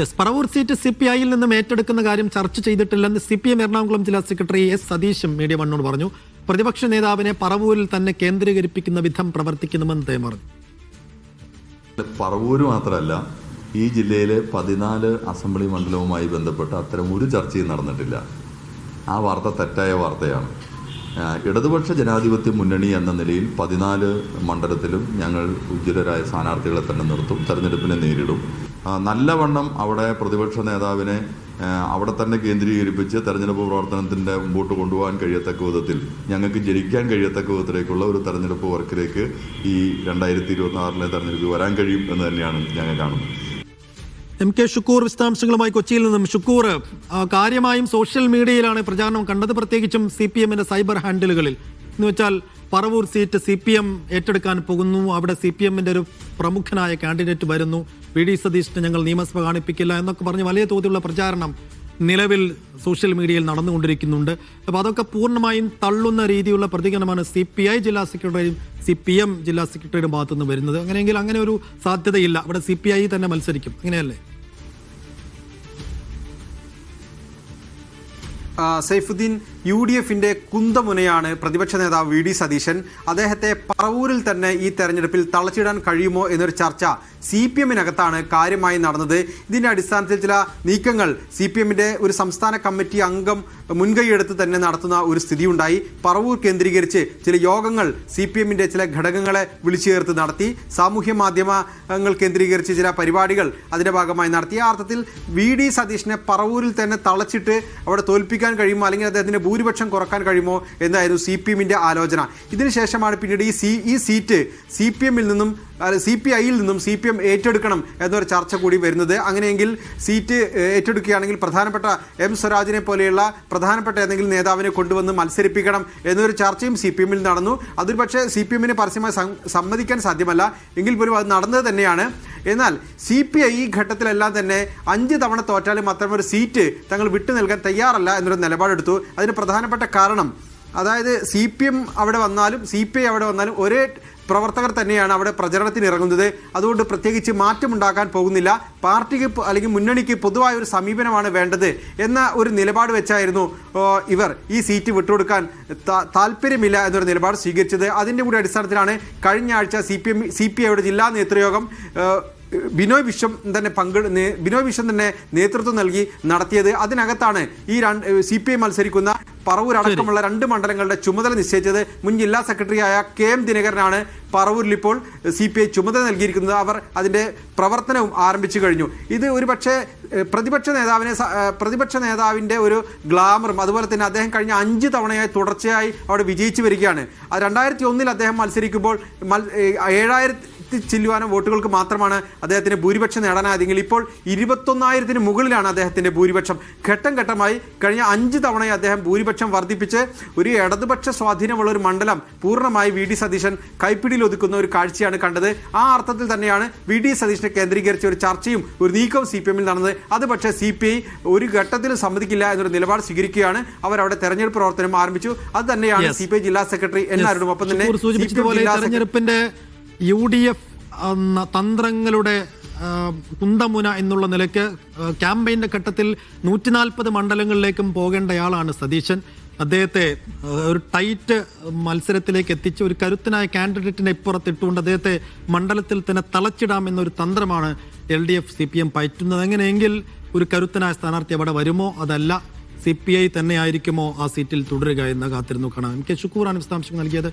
Yes Paravur seat C P ഐയിൽ നിന്നും ഏറ്റെടുക്കുന്ന കാര്യം ചർച്ച ചെയ്തിട്ടില്ലെന്ന് സി പി എം എറണാകുളം ജില്ലാ സെക്രട്ടറി എസ് സതീശും മീഡിയ വണ്ണോട് പറഞ്ഞു. പ്രതിപക്ഷ നേതാവിനെ പറവൂരിൽ തന്നെ കേന്ദ്രീകരിപ്പിക്കുന്ന വിധം പ്രവർത്തിക്കുന്നുമെന്ന് അദ്ദേഹം പറഞ്ഞു. പറവൂര് മാത്രമല്ല ഈ ജില്ലയിലെ പതിനാല് അസംബ്ലി മണ്ഡലവുമായി ബന്ധപ്പെട്ട് അത്തരം ഒരു ചർച്ചയും നടന്നിട്ടില്ല. ആ വാർത്ത തെറ്റായ വാർത്തയാണ്. ഇടതുപക്ഷ ജനാധിപത്യ മുന്നണി എന്ന നിലയിൽ പതിനാല് മണ്ഡലത്തിലും ഞങ്ങൾ ഉജ്ജ്വലരായ സ്ഥാനാർത്ഥികളെ തന്നെ നിർത്തും തെരഞ്ഞെടുപ്പിനെ നേരിടും. നല്ലവണ്ണം അവിടെ പ്രതിപക്ഷ നേതാവിനെ അവിടെ തന്നെ കേന്ദ്രീകരിപ്പിച്ച് തെരഞ്ഞെടുപ്പ് പ്രവർത്തനത്തിന്റെ മുമ്പോട്ട് കൊണ്ടുപോകാൻ കഴിയത്തക്ക വിധത്തിൽ ഞങ്ങൾക്ക് ജനിക്കാൻ കഴിയത്തക്ക വിധത്തിലേക്കുള്ള ഒരു തെരഞ്ഞെടുപ്പ് വർക്കിലേക്ക് ഈ രണ്ടായിരത്തി ഇരുപത്തിനാറിലെ തെരഞ്ഞെടുപ്പ് വരാൻ കഴിയും എന്ന് തന്നെയാണ് ഞങ്ങൾ കാണുന്നത്. എം കെ ഷുക്കൂർ വിശദാംശങ്ങളുമായി കൊച്ചിയിൽ നിന്നും. ഷുക്കൂർ കാര്യമായും സോഷ്യൽ മീഡിയയിലാണ് പ്രചാരണം കണ്ടത് പ്രത്യേകിച്ചും സി പി എമ്മിന്റെ സൈബർ ഹാൻഡിലുകളിൽ. എന്ന് വെച്ചാൽ Paravur seat C P M ഏറ്റെടുക്കാൻ പോകുന്നു. അവിടെ സി പി എമ്മിന്റെ ഒരു പ്രമുഖനായ കാൻഡിഡേറ്റ് വരുന്നു. വി ഡി സതീഷിനെ ഞങ്ങൾ നിയമസഭ കാണിപ്പിക്കില്ല എന്നൊക്കെ പറഞ്ഞ് വലിയ തോതിലുള്ള പ്രചാരണം നിലവിൽ സോഷ്യൽ മീഡിയയിൽ നടന്നുകൊണ്ടിരിക്കുന്നുണ്ട്. അപ്പോൾ അതൊക്കെ പൂർണമായും തള്ളുന്ന രീതിയിലുള്ള പ്രതികരണമാണ് സി പി ഐ ജില്ലാ സെക്രട്ടറിയും സി പി എം ജില്ലാ സെക്രട്ടറിയുടെ ഭാഗത്തുനിന്ന് വരുന്നത്. അങ്ങനെയെങ്കിൽ അങ്ങനെ ഒരു സാധ്യതയില്ല. അവിടെ സി പി ഐ തന്നെ മത്സരിക്കും. അങ്ങനെയല്ലേ? സൈഫുദ്ദീൻ യു ഡി എഫിന്റെ കുന്തമുനയാണ് പ്രതിപക്ഷ നേതാവ് വി ഡി സതീശൻ. അദ്ദേഹത്തെ പറവൂരിൽ തന്നെ ഈ തെരഞ്ഞെടുപ്പിൽ തളച്ചിടാൻ കഴിയുമോ എന്നൊരു ചർച്ച സി പി എമ്മിനകത്താണ് കാര്യമായി നടന്നത്. ഇതിന്റെ അടിസ്ഥാനത്തിൽ ചില നീക്കങ്ങൾ സി പി എമ്മിന്റെ ഒരു സംസ്ഥാന കമ്മിറ്റി അംഗം മുൻകൈയെടുത്ത് തന്നെ നടത്തുന്ന ഒരു സ്ഥിതിയുണ്ടായി. പറവൂർ കേന്ദ്രീകരിച്ച് ചില യോഗങ്ങൾ സി പി എമ്മിന്റെ ചില ഘടകങ്ങളെ വിളിച്ചു ചേർത്ത് നടത്തി. സാമൂഹ്യ മാധ്യമങ്ങൾ കേന്ദ്രീകരിച്ച് ചില പരിപാടികൾ അതിന്റെ ഭാഗമായി നടത്തി. ആ അർത്ഥത്തിൽ വി ഡി സതീഷിനെ പറവൂരിൽ തന്നെ തളച്ചിട്ട് അവിടെ തോൽപ്പിക്കാൻ കഴിയുമോ? അല്ലെങ്കിൽ അദ്ദേഹത്തിന്റെ ഭൂരിപക്ഷം കുറയ്ക്കാൻ കഴിയുമോ എന്നായിരുന്നു സി പി എമ്മിന്റെ ആലോചന. ഇതിനുശേഷമാണ് പിന്നീട് ഈ സി ഈ സീറ്റ് സി പി എമ്മിൽ നിന്നും സി പി ഐയിൽ നിന്നും സി പി എം ഏറ്റെടുക്കണം എന്നൊരു ചർച്ച കൂടി വരുന്നത്. അങ്ങനെയെങ്കിൽ സീറ്റ് ഏറ്റെടുക്കുകയാണെങ്കിൽ പ്രധാനപ്പെട്ട എം സ്വരാജിനെ പോലെയുള്ള പ്രധാനപ്പെട്ട ഏതെങ്കിലും നേതാവിനെ കൊണ്ടുവന്ന് മത്സരിപ്പിക്കണം എന്നൊരു ചർച്ചയും സി പി എമ്മിൽ നടന്നു. അതൊരു പക്ഷേ സി പി എമ്മിന് പരസ്യമായി സമ്മതിക്കാൻ സാധ്യമല്ല. എങ്കിൽ പോലും അത് നടന്നത് തന്നെയാണ്. എന്നാൽ സി പി ഐ ഈ ഘട്ടത്തിലെല്ലാം തന്നെ അഞ്ച് തവണ തോറ്റാലും മാത്രം ഒരു സീറ്റ് തങ്ങൾ വിട്ടു നൽകാൻ തയ്യാറല്ല എന്നൊരു നിലപാടെടുത്തു. അതിന് പ്രധാനപ്പെട്ട കാരണം അതായത് സി പി എം അവിടെ വന്നാലും സി പി ഐ അവിടെ വന്നാലും ഒരേ പ്രവർത്തകർ തന്നെയാണ് അവിടെ പ്രചരണത്തിന് ഇറങ്ങുന്നത് അതുകൊണ്ട് പ്രത്യേകിച്ച് മാറ്റമുണ്ടാക്കാൻ പോകുന്നില്ല. പാർട്ടിക്ക് അല്ലെങ്കിൽ മുന്നണിക്ക് പൊതുവായ ഒരു സമീപനമാണ് വേണ്ടത് എന്ന ഒരു നിലപാട് വെച്ചായിരുന്നു ഇവർ ഈ സീറ്റ് വിട്ടുകൊടുക്കാൻ താല്പര്യമില്ല എന്നൊരു നിലപാട് സ്വീകരിച്ചത്. അതിന്റെ കൂടി അടിസ്ഥാനത്തിലാണ് കഴിഞ്ഞ ആഴ്ച C P M C P ഐയുടെ ജില്ലാ നേതൃയോഗം ബിനോയ് വിശ്വം തന്നെ പങ്കെടു ബിനോയ് വിശ്വം തന്നെ നേതൃത്വം നൽകി നടത്തിയത് അതിനകത്താണ് ഈ രണ്ട് സി പി ഐ മത്സരിക്കുന്ന പറവൂർ അടക്കമുള്ള രണ്ട് മണ്ഡലങ്ങളുടെ ചുമതല നിശ്ചയിച്ചത് മുൻ ജില്ലാ സെക്രട്ടറിയായ കെ എം ദിനകരനാണ്. പറവൂരിൽ ഇപ്പോൾ സി പി ഐ ചുമതല നൽകിയിരിക്കുന്നത്. അവർ അതിന്റെ പ്രവർത്തനവും ആരംഭിച്ചു കഴിഞ്ഞു. ഇത് ഒരു പക്ഷേ പ്രതിപക്ഷ നേതാവിനെ പ്രതിപക്ഷ നേതാവിന്റെ ഒരു ഗ്ലാമറും അതുപോലെ തന്നെ അദ്ദേഹം കഴിഞ്ഞ അഞ്ച് തവണയായി തുടർച്ചയായി അവിടെ വിജയിച്ചു വരികയാണ്. രണ്ടായിരത്തി ഒന്നിൽ അദ്ദേഹം മത്സരിക്കുമ്പോൾ ഏഴായിരത്തി ചില്ലുവാനം വോട്ടുകൾക്ക് മാത്രമാണ് അദ്ദേഹത്തിന് ഭൂരിപക്ഷം നേടാനായതെങ്കിൽ ഇപ്പോൾ ഇരുപത്തൊന്നായിരത്തിന് മുകളിലാണ് അദ്ദേഹത്തിന്റെ ഭൂരിപക്ഷം. ഘട്ടം ഘട്ടമായി കഴിഞ്ഞ അഞ്ച് തവണയും അദ്ദേഹം ഭൂരിപക്ഷം വർദ്ധിപ്പിച്ച് ഒരു ഇടതുപക്ഷ സ്വാധീനമുള്ള ഒരു മണ്ഡലം പൂർണമായി വി ഡി സതീശൻ കൈപ്പിടിയിൽ ഒതുക്കുന്ന ഒരു കാഴ്ചയാണ് കണ്ടത്. ആ അർത്ഥത്തിൽ തന്നെയാണ് വി ഡി സതീശനെ കേന്ദ്രീകരിച്ച ഒരു ചർച്ചയും ഒരു നീക്കവും സി പി എമ്മിൽ നടന്നത്. അത് പക്ഷേ സി പി ഐ ഒരു ഘട്ടത്തിൽ സമ്മതിക്കില്ല എന്നൊരു നിലപാട് സ്വീകരിക്കുകയാണ്. അവർ അവിടെ തെരഞ്ഞെടുപ്പ് പ്രവർത്തനം ആരംഭിച്ചു. അത് തന്നെയാണ്. സി പി ഐ ജില്ലാ സെക്രട്ടറി എന്നാരും ഒപ്പം തന്നെ തെരഞ്ഞെടുപ്പിന്റെ യു ഡി എഫ് തന്ത്രങ്ങളുടെ കുന്തമുന എന്നുള്ള നിലയ്ക്ക് ക്യാമ്പയിന്റെ ഘട്ടത്തിൽ നൂറ്റി നാൽപ്പത് മണ്ഡലങ്ങളിലേക്കും പോകേണ്ടയാളാണ് സതീശൻ. അദ്ദേഹത്തെ ഒരു ടൈറ്റ് മത്സരത്തിലേക്ക് എത്തിച്ച് ഒരു കരുത്തനായ കാൻഡിഡേറ്റിനെ ഇപ്പുറത്തിട്ടുകൊണ്ട് അദ്ദേഹത്തെ മണ്ഡലത്തിൽ തന്നെ തളച്ചിടാമെന്നൊരു തന്ത്രമാണ് L D F C P M പയറ്റുന്നത്. എങ്ങനെയെങ്കിൽ ഒരു കരുത്തനായ സ്ഥാനാർത്ഥി അവിടെ വരുമോ? അതല്ല. സി പി ഐ തന്നെയായിരിക്കുമോ ആ സീറ്റിൽ തുടരുക എന്ന് കാത്തിരുന്നു കാണാം. എം കെ ശുക്കൂറാണ് വിശദാംശങ്ങൾ നൽകിയത്.